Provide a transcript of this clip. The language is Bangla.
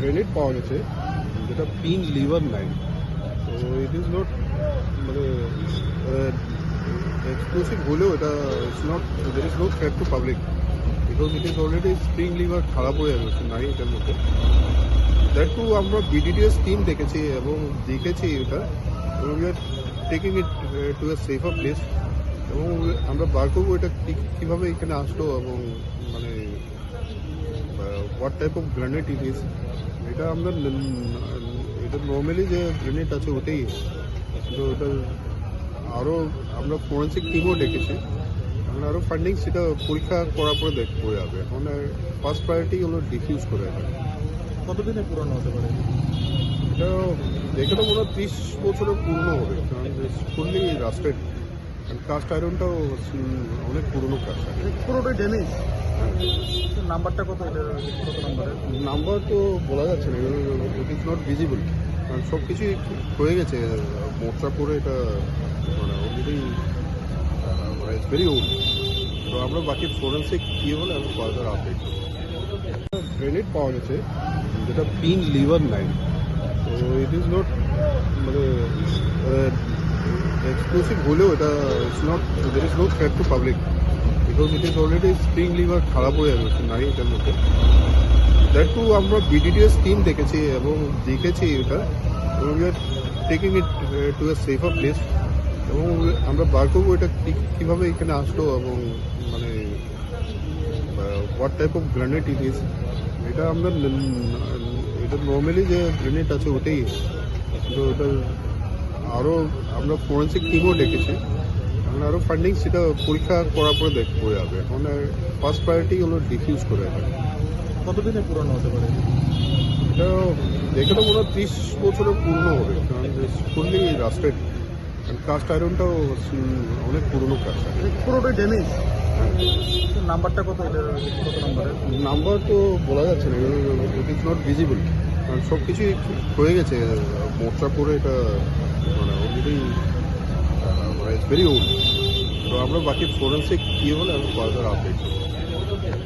গ্রেনেড পাওয়া গেছে, যেটা পিন লিভার লাইন। তো ইট ইজ নট মানে এক্সপ্লোসিভ হলেও এটা it's not there is no threat to public because it is already spring lever খারাপ হয়ে গেছে নাই এটার মধ্যে। দ্যাট টু আমরা বিডিডিএস টিম দেখেছি এবং দেখেছি এটা, এবং we are taking it to a safer place এবং আমরা বার করব এটা কীভাবে এখানে আসলো এবং মানে what type of grenade it is এটা আমরা এটা নর্মালি যে গ্রেনেড আছে ওটাই কিন্তু ওটা আরও আমরা ফরেন্সিক টিমও ডেকেছি এখন আরও ফান্ডিং সেটা পরীক্ষা করার পরে দেখব যাবে এখন ফার্স্ট প্রায়োরিটি হলো ডিফিউজ করে এটা কতদিনে পুরনো হতে পারে এটা দেখে তো মনে হয় ত্রিশ বছরের পুরনো হবে কারণ ফুললি রাস্টেড কাস্ট আয়রনটাও অনেক পুরনো কাস্ট আয়রন পুরোটাই ড্যামেজ নাম্বারটা কত? নাম্বারের নাম্বার তো বলা যাচ্ছে না ইট ইজ নট ভিজিবল কারণ সব কিছুই হয়ে গেছে মোটটা পরে এটা মানে অলরেডি মানে ইটস ভেরি ওল্ড তো আমরা বাকি ফোরেন্সিক কী হলে আমি ফার্দার আপডেট গ্রেনেড পাওয়া গেছে যেটা পিন লিভার লাইন তো ইট ইজ নট মানে এক্সপ্লোসিভ হলেও এটা it's not there is no threat to public because it is already spring lever খারাপ হয়ে গেছে নাই এটার মধ্যে। দ্যাট টু আমরা বিডিডিএস টিম দেখেছি এবং দেখেছি এটা, এবং are taking it to a safer place এবং আমরা বার করব এটা কীভাবে এখানে আসলো এবং মানে what type of grenade it is এটা আমরা এটা নর্মালি যে গ্রেনেড আছে ওটাই। কিন্তু ওটা আরও আমরা ফরেন্সিক টিমও ডেকেছি। এখন আরও ফান্ডিং সেটা পরীক্ষা করার পরে দেখব যাবে। এখন ফার্স্ট প্রায়োরিটি হলো ডিফিউজ করে এটা। কতদিনে পুরনো হতে পারে? এটা দেখে তো মনে হয় ত্রিশ বছরের পুরনো হবে কারণ ফুললি রাস্টেড কাস্ট আয়রনটাও অনেক পুরনো কাস্ট আয়রন পুরোটাই ড্যামেজ নাম্বারটা কত কত নাম্বারের? নাম্বার তো বলা যাচ্ছে না ইট ইজ নট ভিজিবল কারণ সব কিছুই হয়ে গেছে মোটটা পরে এটা অলরেডি ভেরি ওল্ড তো আমরা বাকি ফোরেন্সিক কী হলে আমি ফার্দার আপডেট করব।